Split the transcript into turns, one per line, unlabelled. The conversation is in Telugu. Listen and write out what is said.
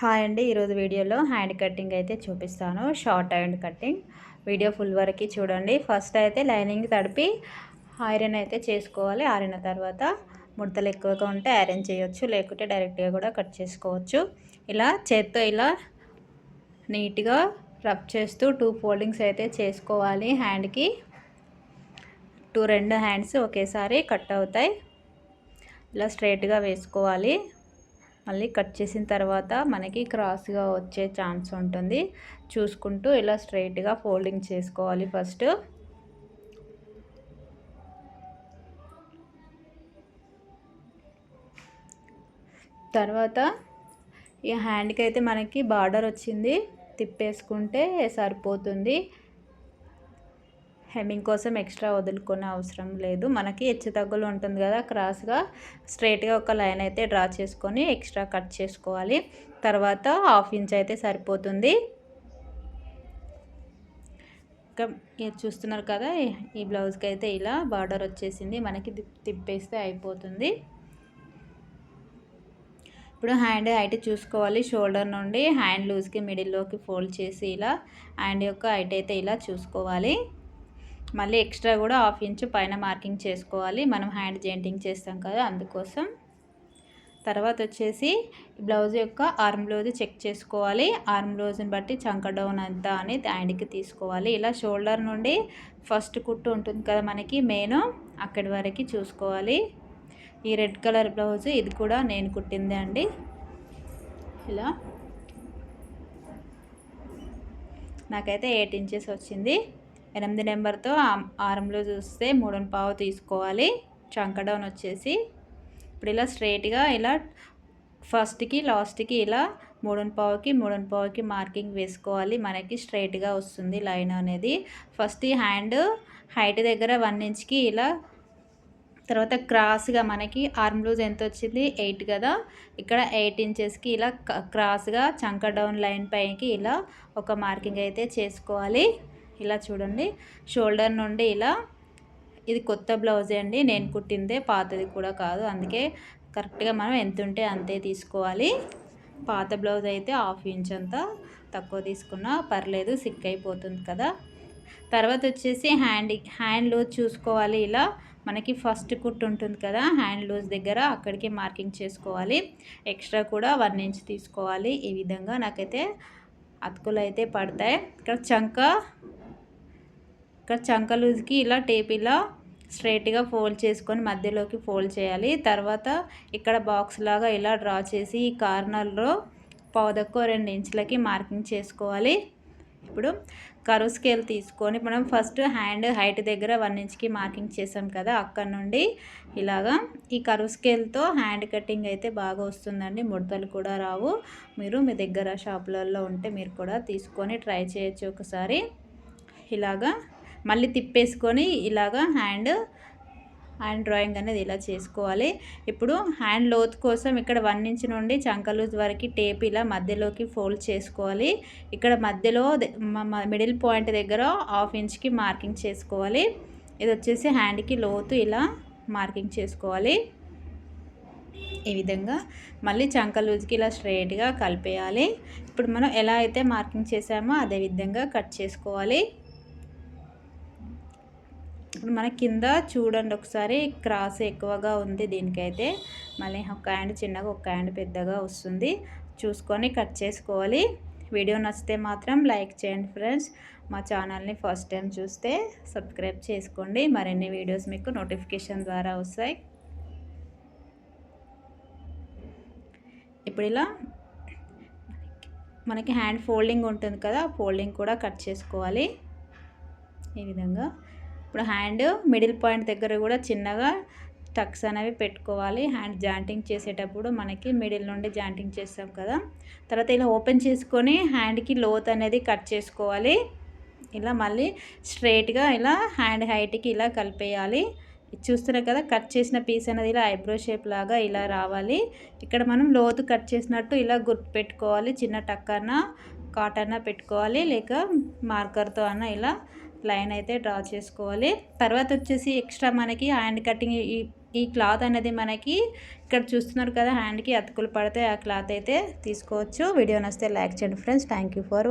హాయ్ అండి. ఈరోజు వీడియోలో హ్యాండ్ కటింగ్ అయితే చూపిస్తాను. Short hand cutting video full వరకు చూడండి. ఫస్ట్ అయితే లైనింగ్ తడిపి ఐరన్ అయితే చేసుకోవాలి. ఆరిన తర్వాత ముడతలు ఎక్కువగా ఉంటే ఐరన్ చేయొచ్చు. లేకుంటే డైరెక్ట్గా కూడా కట్ చేసుకోవచ్చు. ఇలా చేత్తో ఇలా నీట్గా రబ్ చేస్తూ టూ ఫోల్డింగ్స్ అయితే చేసుకోవాలి హ్యాండ్కి. టూ రెండు హ్యాండ్స్ ఒకేసారి కట్ అవుతాయి. ఇలా స్ట్రైట్గా వేసుకోవాలి. మళ్ళీ కట్ చేసిన తర్వాత మనకి క్రాస్గా వచ్చే ఛాన్స్ ఉంటుంది. చూసుకుంటూ ఇలా స్ట్రైట్గా ఫోల్డింగ్ చేసుకోవాలి ఫస్ట్. తర్వాత ఈ హ్యాండ్కి అయితే మనకి బార్డర్ వచ్చింది. తిప్పేసుకుంటే సరిపోతుంది. హెమ్మింగ్ కోసం ఎక్స్ట్రా వదులుకునే అవసరం లేదు. మనకి హెచ్చు తగ్గులు ఉంటుంది కదా క్రాస్గా స్ట్రైట్గా ఒక లైన్ అయితే డ్రా చేసుకొని ఎక్స్ట్రా కట్ చేసుకోవాలి. తర్వాత హాఫ్ ఇంచ్ అయితే సరిపోతుంది. ఇంకా చూస్తున్నారు కదా ఈ బ్లౌజ్కి అయితే ఇలా బార్డర్ వచ్చేసింది. మనకి తిప్పేస్తే అయిపోతుంది. ఇప్పుడు హ్యాండ్ హైట్ చూసుకోవాలి. షోల్డర్ నుండి హ్యాండ్ లూజ్కి మిడిల్లోకి ఫోల్డ్ చేసి ఇలా హ్యాండ్ యొక్క హైట్ అయితే ఇలా చూసుకోవాలి. మళ్ళీ ఎక్స్ట్రా కూడా హాఫ్ ఇంచు పైన మార్కింగ్ చేసుకోవాలి. మనం హ్యాండ్ జెయింటింగ్ చేస్తాం కదా అందుకోసం. తర్వాత వచ్చేసి బ్లౌజ్ యొక్క ఆర్మ్ బ్లౌజ్ చెక్ చేసుకోవాలి. ఆర్మ్ బ్లౌజ్ని బట్టి చంక డౌన్ అంతా అని హ్యాండ్కి తీసుకోవాలి. ఇలా షోల్డర్ నుండి ఫస్ట్ కుట్టు ఉంటుంది కదా మనకి మెయిన్ అక్కడి వరకు చూసుకోవాలి. ఈ రెడ్ కలర్ బ్లౌజ్ ఇది కూడా నేను కుట్టిందే అండి. ఇలా. నాకైతే ఎయిట్ ఇంచెస్ వచ్చింది. ఎనిమిది నెంబర్తో ఆరంలో చూస్తే మూడు పావు తీసుకోవాలి. చంక డౌన్ వచ్చేసి ఇప్పుడు ఇలా స్ట్రైట్గా ఇలా ఫస్ట్కి లాస్ట్కి ఇలా మూడున్ పావుకి మూడు పావుకి మార్కింగ్ వేసుకోవాలి. మనకి స్ట్రైట్గా వస్తుంది లైన్ అనేది. ఫస్ట్ ఈ హ్యాండ్ హైట్ దగ్గర వన్ ఇంచ్కి ఇలా తర్వాత క్రాస్గా మనకి ఆర్మ్ లూజ్ ఎంత వచ్చింది? ఎయిట్ కదా. ఇక్కడ ఎయిట్ ఇంచెస్కి ఇలా క్రాస్గా చంక డౌన్ లైన్ పైకి ఇలా ఒక మార్కింగ్ అయితే చేసుకోవాలి. ఇలా చూడండి. షోల్డర్ నుండి ఇలా ఇది కొత్త బ్లౌజే అండి. నేను కుట్టిందే పాతది కూడా కాదు. అందుకే కరెక్ట్గా మనం ఎంత ఉంటే అంతే తీసుకోవాలి. పాత బ్లౌజ్ అయితే హాఫ్ ఇంచ్ అంతా తక్కువ తీసుకున్నా పర్లేదు సిక్ అయిపోతుంది కదా. తర్వాత వచ్చేసి హ్యాండ్ హ్యాండ్ లూజ్ చూసుకోవాలి ఇలా. మనకి ఫస్ట్ కుట్ ఉంటుంది కదా హ్యాండ్ లూజ్ దగ్గర అక్కడికి మార్కింగ్ చేసుకోవాలి. ఎక్స్ట్రా కూడా వన్ ఇంచ్ తీసుకోవాలి. ఈ విధంగా నాకైతే అతుకులు అయితే పడతాయి. ఇక్కడ చంక ఇక్కడ చంక లూజ్కి ఇలా టేప్ ఇలా స్ట్రైట్గా ఫోల్డ్ చేసుకొని మధ్యలోకి ఫోల్డ్ చేయాలి. తర్వాత ఇక్కడ బాక్స్ లాగా ఇలా డ్రా చేసి ఈ కార్నర్లో పౌదక్కో రెండు ఇంచులకి మార్కింగ్ చేసుకోవాలి. ఇప్పుడు కరువు స్కేల్ తీసుకొని మనం ఫస్ట్ హ్యాండ్ హైట్ దగ్గర వన్ ఇంచ్కి మార్కింగ్ చేసాం కదా అక్కడ నుండి ఇలాగా. ఈ కరువు స్కేల్తో హ్యాండ్ కటింగ్ అయితే బాగా వస్తుందండి. ముడతలు కూడా రావు. మీరు మీ దగ్గర షాపులలో ఉంటే మీరు కూడా తీసుకొని ట్రై చేయొచ్చు ఒకసారి. ఇలాగా మళ్ళీ తిప్పేసుకొని ఇలాగా హ్యాండ్ హ్యాండ్ డ్రాయింగ్ అనేది ఇలా చేసుకోవాలి. ఇప్పుడు హ్యాండ్ లోత్ కోసం ఇక్కడ వన్ ఇంచ్ నుండి చంకలూజ్ వరకు టేప్ ఇలా మధ్యలోకి ఫోల్డ్ చేసుకోవాలి. ఇక్కడ మధ్యలో మిడిల్ పాయింట్ దగ్గర హాఫ్ ఇంచ్కి మార్కింగ్ చేసుకోవాలి. ఇది వచ్చేసి హ్యాండ్కి లోతు ఇలా మార్కింగ్ చేసుకోవాలి. ఈ విధంగా మళ్ళీ చంకలూజ్కి ఇలా స్ట్రైట్గా కలిపేయాలి. ఇప్పుడు మనం ఎలా అయితే మార్కింగ్ చేసామో అదే విధంగా కట్ చేసుకోవాలి. ఇప్పుడు మన కింద చూడండి ఒకసారి క్రాస్ ఎక్కువగా ఉంది దీనికైతే. మళ్ళీ ఒక హ్యాండ్ చిన్నగా ఒక హ్యాండ్ పెద్దగా వస్తుంది. చూసుకొని కట్ చేసుకోవాలి. వీడియో నచ్చితే మాత్రం లైక్ చేయండి ఫ్రెండ్స్. మా ఛానల్ని ఫస్ట్ టైం చూస్తే సబ్స్క్రైబ్ చేసుకోండి. మరిన్ని వీడియోస్ మీకు నోటిఫికేషన్ ద్వారా వస్తాయి. ఇప్పుడు ఇలా మనకి హ్యాండ్ ఫోల్డింగ్ ఉంటుంది కదా ఫోల్డింగ్ కూడా కట్ చేసుకోవాలి. ఈ విధంగా. ఇప్పుడు హ్యాండ్ మిడిల్ పాయింట్ దగ్గర కూడా చిన్నగా టక్స్ అనేవి పెట్టుకోవాలి. హ్యాండ్ జాయింటింగ్ చేసేటప్పుడు మనకి మిడిల్ నుండి జాయింటింగ్ చేస్తాం కదా. తర్వాత ఇలా ఓపెన్ చేసుకొని హ్యాండ్కి లోత్ అనేది కట్ చేసుకోవాలి. ఇలా మళ్ళీ స్ట్రైట్గా ఇలా హ్యాండ్ హైట్కి ఇలా కలిపేయాలి. చూస్తున్నారు కదా కట్ చేసిన పీస్ అనేది ఇలా ఐబ్రో షేప్ లాగా ఇలా రావాలి. ఇక్కడ మనం లోతు కట్ చేసినట్టు ఇలా గుర్తు పెట్టుకోవాలి. చిన్న టక్కన కాటన్న పెట్టుకోవాలి. లేక మార్కర్తో అన్న ఇలా లైన్ అయితే డ్రా చేసుకోవాలి. తర్వాత వచ్చేసి ఎక్స్ట్రా మనకి హ్యాండ్ కటింగ్ ఈ ఈ క్లాత్ అనేది మనకి ఇక్కడ చూస్తున్నారు కదా హ్యాండ్కి అతుకులు పడితే ఆ క్లాత్ అయితే తీసుకోవచ్చు. వీడియో నచ్చితే లైక్ చేయండి ఫ్రెండ్స్. Thank you for